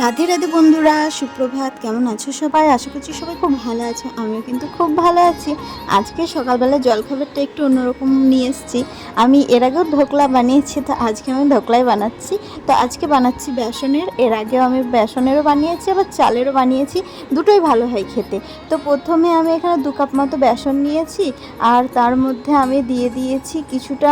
রাধে রাধে বন্ধুরা, সুপ্রভাত। কেমন আছো সবাই? আশা করছি সবাই খুব ভালো আছো, আমিও কিন্তু খুব ভালো আছি। আজকে সকালবেলা জলখাবারটা একটু অন্যরকম নিয়ে এসেছি। আমি এর আগেও ধোকলা বানিয়েছি, তো আজকে আমি ধোকলাই বানাচ্ছি। তো আজকে বানাচ্ছি বেসনের, এর আগেও আমি বেসনেরও বানিয়েছি, আবার চালেরও বানিয়েছি। দুটোই ভালো হয় খেতে। তো প্রথমে আমি এখানে দু কাপ মতো বেসন নিয়েছি, আর তার মধ্যে আমি দিয়ে দিয়েছি কিছুটা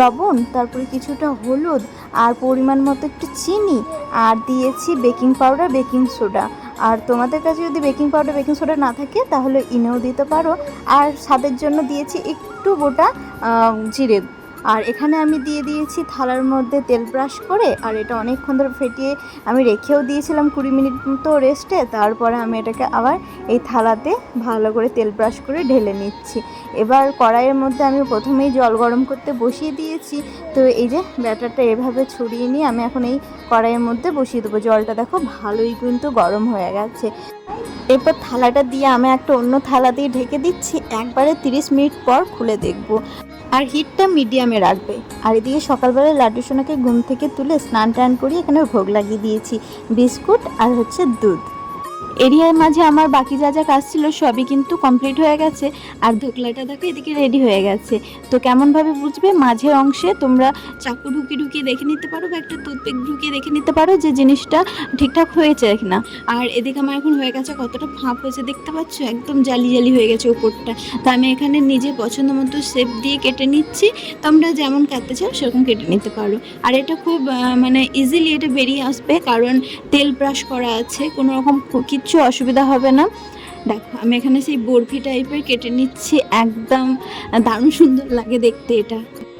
লবণ, তারপরে কিছুটা হলুদ আর পরিমাণ মতো একটু চিনি, আর দিয়েছি বেকিং পাউডার, বেকিং সোডা। আর তোমাদের কাছে যদি বেকিং পাউডার, বেকিং সোডা না থাকে, তাহলে ইনেও দিতে পারো। আর স্বাদের জন্য দিয়েছি একটু গোটা জিরে। আর এখানে আমি দিয়ে দিয়েছি থালার মধ্যে তেল ব্রাশ করে, আর এটা অনেকক্ষণ ধরে ফেটিয়ে আমি রেখেও দিয়েছিলাম কুড়ি মিনিট মতো রেস্টে। তারপরে আমি এটাকে আবার এই থালাতে ভালো করে তেল ব্রাশ করে ঢেলে নিচ্ছি। এবার কড়াইয়ের মধ্যে আমি প্রথমেই জল গরম করতে বসিয়ে দিয়েছি। তো এই যে ব্যাটারটা এভাবে ছড়িয়ে নিয়ে আমি এখন এই কড়াইয়ের মধ্যে বসিয়ে দেবো। জলটা দেখো ভালোই কিন্তু গরম হয়ে গেছে। এরপর থালাটা দিয়ে আমি একটা অন্য থালা দিয়ে ঢেকে দিচ্ছি। একবারে তিরিশ মিনিট পর খুলে দেখব। আর হিটটা মিডিয়ামে রাখবে। আর এদিকে সকালবেলা লাড্ডু সোনাকে ঘুম থেকে তুলে স্নান টান করি এখানে ভোগ লাগিয়ে দিয়েছি। বিস্কুট আর হচ্ছে দুধ। এরিয়ার মাঝে আমার বাকি যা যা কাজ ছিল সবই কিন্তু কমপ্লিট হয়ে গেছে। আর ধোকলাটা দেখো, এদিকে রেডি হয়ে গেছে। তো কেমনভাবে বুঝবে? মাঝের অংশে তোমরা চাকু ঢুকিয়ে ঢুকিয়ে দেখে নিতে পারো বা একটা টুথপিক ঢুকিয়ে দেখে নিতে পারো যে জিনিসটা ঠিকঠাক হয়েছে কিনা। আর এদিকে আমার এখন হয়ে গেছে কতটা ফাঁপ হয়েছে দেখতে পাচ্ছ? একদম জালি জালি হয়ে গেছে ওপরটা তো আমি এখানে নিজে পছন্দ মতো শেপ দিয়ে কেটে নিচ্ছি। তোমরা যেমন কাটতে চাও সেরকম কেটে নিতে পারো। আর এটা খুব মানে ইজিলি এটা বেরিয়ে আসবে কারণ তেল ব্রাশ করা আছে। কোনো রকম কিচ্ছু অসুবিধা হবে না। দেখো, আমি এখানে সেই বরফি টাইপের কেটে নিচ্ছি, একদম দারুণ সুন্দর লাগে দেখতে এটা।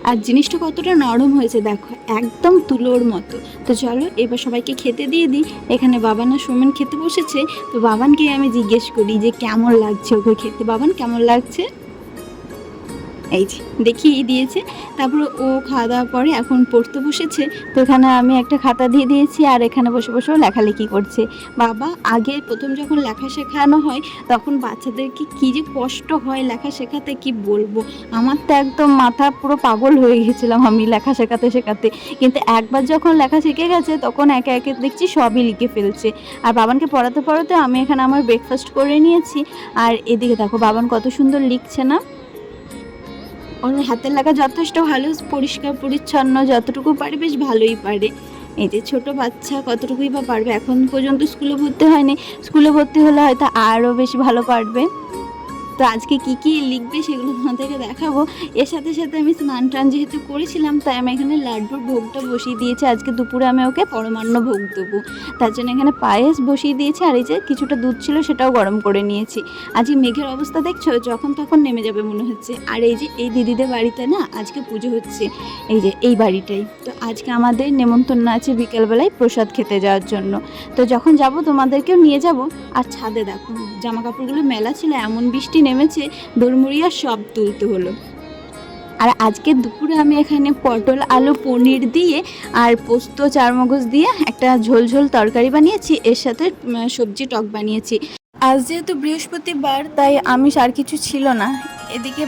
আর জিনিসটা কতটা নরম হয়েছে দেখো, একদম তুলোর মতো। তো চলো, এবার সবাইকে খেতে দিয়ে দিই। এখানে বাবান আর সোমেন খেতে বসেছে। তো বাবানকে আমি জিজ্ঞেস করি যে, কেমন লাগছে ওকে খেতে? বাবান, কেমন লাগছে? এই যে দেখিয়ে দিয়েছে। তারপরে ও খাওয়া দাওয়া পরে এখন পড়তে বসেছে। তো এখানে আমি একটা খাতা দিয়ে দিয়েছি আর এখানে বসে বসেও লেখালেখি করছে। বাবা, আগে প্রথম যখন লেখা শেখানো হয়, তখন বাচ্চাদেরকে কী যে কষ্ট হয় লেখা শেখাতে কি বলব? আমার তো একদম মাথা পুরো পাগল হয়ে গেছিলাম আমি লেখা শেখাতে শেখাতে। কিন্তু একবার যখন লেখা শিখে গেছে, তখন একে একে দেখছি সবই লিখে ফেলছে। আর বাবানকে পড়াতে পড়াতে আমি এখানে আমার ব্রেকফাস্ট করে নিয়েছি। আর এদিকে দেখো, বাবান কত সুন্দর লিখছে না? ওর হাতের লাগা যথেষ্ট ভালো, পরিষ্কার, পরিচ্ছন্ন, যতটুকু পারে বেশ ভালোই পারে। এই যে ছোটো বাচ্চা কতটুকুই বা পারবে? এখন পর্যন্ত স্কুলে ভর্তি হয়নি। স্কুলে ভর্তি হলে হয়তো আরও বেশি ভালো পারবে। তো আজকে কি কি লিখবে সেগুলো তোমাদেরকে দেখাবো। এর সাথে সাথে আমি স্নান টান যেহেতু করেছিলাম, তাই আমি এখানে লাড্ডুর ভোগটা বসিয়ে দিয়েছি। আজকে দুপুরে আমি ওকে পরমান্ন ভোগ দেবো। তার জন্য এখানে পায়েস বসিয়ে দিয়েছি, আর এই যে কিছুটা দুধ ছিল সেটাও গরম করে নিয়েছি। আজকে মেঘের অবস্থা দেখছ? যখন তখন নেমে যাবে মনে হচ্ছে। আর এই যে এই দিদিদের বাড়িতে না আজকে পুজো হচ্ছে। এই যে এই বাড়িটাই। তো আজকে আমাদের নেমন্তন্ন আছে বিকেলবেলায় প্রসাদ খেতে যাওয়ার জন্য। তো যখন যাব তোমাদেরকেও নিয়ে যাব। আর ছাদে দেখো জামা কাপড়গুলো মেলা ছিল, এমন বৃষ্টি নেমেছে দৌড়মুড়িয়া সব তুলতে হলো। আর আজকে দুপুরে আমি এখানে পটল, আলু, পনির দিয়ে আর পোস্ত, চারমগজ দিয়ে একটা ঝোল ঝোল তরকারি বানিয়েছি। এর সাথে সবজি টক বানিয়েছি। আজ যেহেতু বৃহস্পতিবার, তাই আমি আর কিছু ছিল না। এদিকে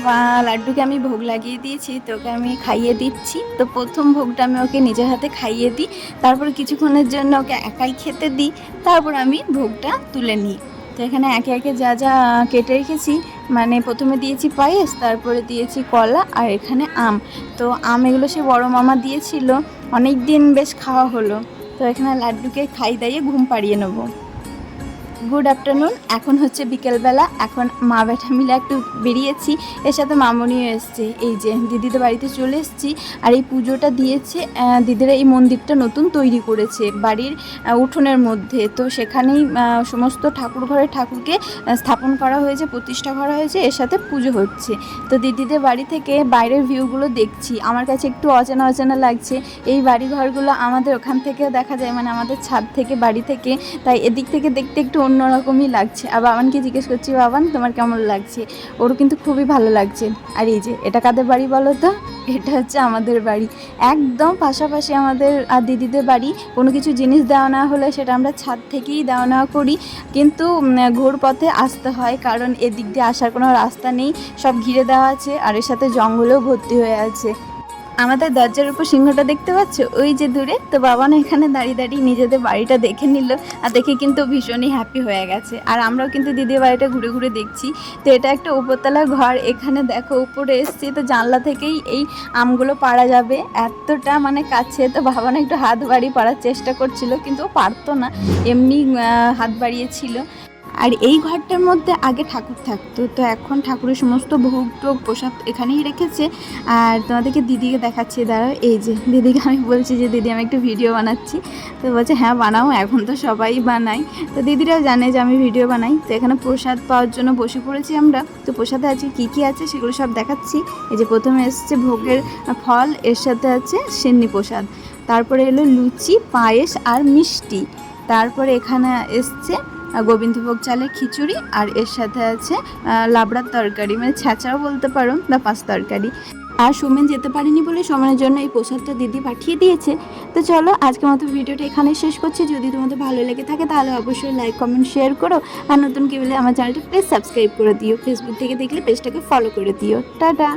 লাড্ডুকে আমি ভোগ লাগিয়ে দিয়েছি তো ওকে আমি খাইয়ে দিচ্ছি। তো প্রথম ভোগটা আমি ওকে নিজের হাতে খাইয়ে দিই। তারপর কিছুক্ষণের জন্য ওকে একাই খেতে দিই। তারপর আমি ভোগটা তুলে নিই। তো এখানে একে একে যা যা কেটে রেখেছি মানে প্রথমে দিয়েছি পায়েস, তারপরে দিয়েছি কলা আর এখানে আম। তো আম এগুলো সে বড় মামা দিয়েছিল অনেক দিন বেশ খাওয়া হলো। তো এখানে লাড্ডুকে খাই দাইয়ে ঘুম পাড়িয়ে নেব। গুড আফটারনুন এখন হচ্ছে বিকেলবেলা। এখন মা বেটা মিলে একটু বেরিয়েছি। এর সাথে মামনিও এসছে। এই যে দিদিদের বাড়িতে চলে এসেছি আর এই পুজোটা দিয়েছে দিদিরা এই মন্দিরটা নতুন তৈরি করেছে বাড়ির উঠোনের মধ্যে। তো সেখানেই সমস্ত ঠাকুর ঘরের ঠাকুরকে স্থাপন করা হয়েছে, প্রতিষ্ঠা করা হয়েছে, এর সাথে পুজো হচ্ছে। তো দিদিদের বাড়ি থেকে বাইরের ভিউগুলো দেখছি। আমার কাছে একটু অচেনা অচেনা লাগছে। এই বাড়ি ঘরগুলো আমাদের ওখান থেকেও দেখা যায়। মানে আমাদের ছাদ থেকে, বাড়ি থেকে। তাই এদিক থেকে দেখতে একটু অন্যরকমই লাগছে। আর বাবানকে জিজ্ঞেস করছি, বাবান, তোমার কেমন লাগছে? ওরও কিন্তু খুবই ভালো লাগছে। আর এই যে, এটা কাদের বাড়ি বলো তো? এটা হচ্ছে আমাদের বাড়ি। একদম পাশাপাশি আমাদের আর দিদিদের বাড়ি। কোনো কিছু জিনিস দেওয়া না হলে সেটা আমরা ছাদ থেকেই দেওয়া নেওয়া করি। কিন্তু ঘোর পথে আসতে হয়। কারণ এদিক দিয়ে আসার কোনো রাস্তা নেই। সব ঘিরে দেওয়া আছে। আর এর সাথে জঙ্গলেও ভর্তি হয়ে আছে। আমাদের দরজার উপর সিংহটা দেখতে পাচ্ছ? ওই যে দূরে। তো বাবা না এখানে দাঁড়িয়ে দাঁড়িয়ে নিজেদের বাড়িটা দেখে নিল। আর দেখে কিন্তু ভীষণই হ্যাপি হয়ে গেছে। আর আমরাও কিন্তু দিদির বাড়িটা ঘুরে ঘুরে দেখছি। তো এটা একটা উপরতলার ঘর। এখানে দেখো উপরে এসছি। তো জানলা থেকেই এই আমগুলো পাড়া যাবে। এতটা মানে কাছে। তো বাবা না একটু হাত বাড়িয়ে পাড়ার চেষ্টা করছিল। কিন্তু পারতো না। এমনি হাত বাড়িয়েছিল আর এই ঘরটার মধ্যে আগে ঠাকুর থাকতো, তো এখন ঠাকুরের সমস্ত ভোগ টোগ প্রসাদ এখানেই রেখেছে। আর তোমাদেরকে দিদিকে দেখাচ্ছি, দাঁড়াও, এই যে দিদিকে আমি বলছি যে, দিদি, আমি একটু ভিডিও বানাচ্ছি। তো বলছে হ্যাঁ বানাও, এখন তো সবাই বানাই তো দিদিরাও জানে যে, আমি ভিডিও বানাই। তো এখানে প্রসাদ পাওয়ার জন্য বসে পড়েছি আমরা। তো প্রসাদে আজকে কী কী আছে সেগুলো সব দেখাচ্ছি। এই যে প্রথমে এসছে ভোগের ফল, এর সাথে আছে সিন্নি প্রসাদ। তারপরে এলো লুচি, পায়েস আর মিষ্টি। তারপরে এখানে এসছে গোবিন্দভোগ চালের খিচুড়ি আর এর সাথে আছে লাবড়ার তরকারি। মানে ছ্যাঁচাও বলতে পারো বা পাঁচ তরকারি। আর সুমেন যেতে পারেনি বলে সোমেনের জন্য এই প্রসাদটা দিদি পাঠিয়ে দিয়েছে। তো চলো, আজকের মতো ভিডিওটা এখানে শেষ করছি। যদি তোমাদের ভালো লেগে থাকে, তাহলে অবশ্যই লাইক কমেন্ট শেয়ার করো। আর নতুন কি বলে আমার চ্যানেলটা প্লিজ সাবস্ক্রাইব করে দিও। ফেসবুক থেকে দেখলে পেজটাকে ফলো করে দিও। টাটা!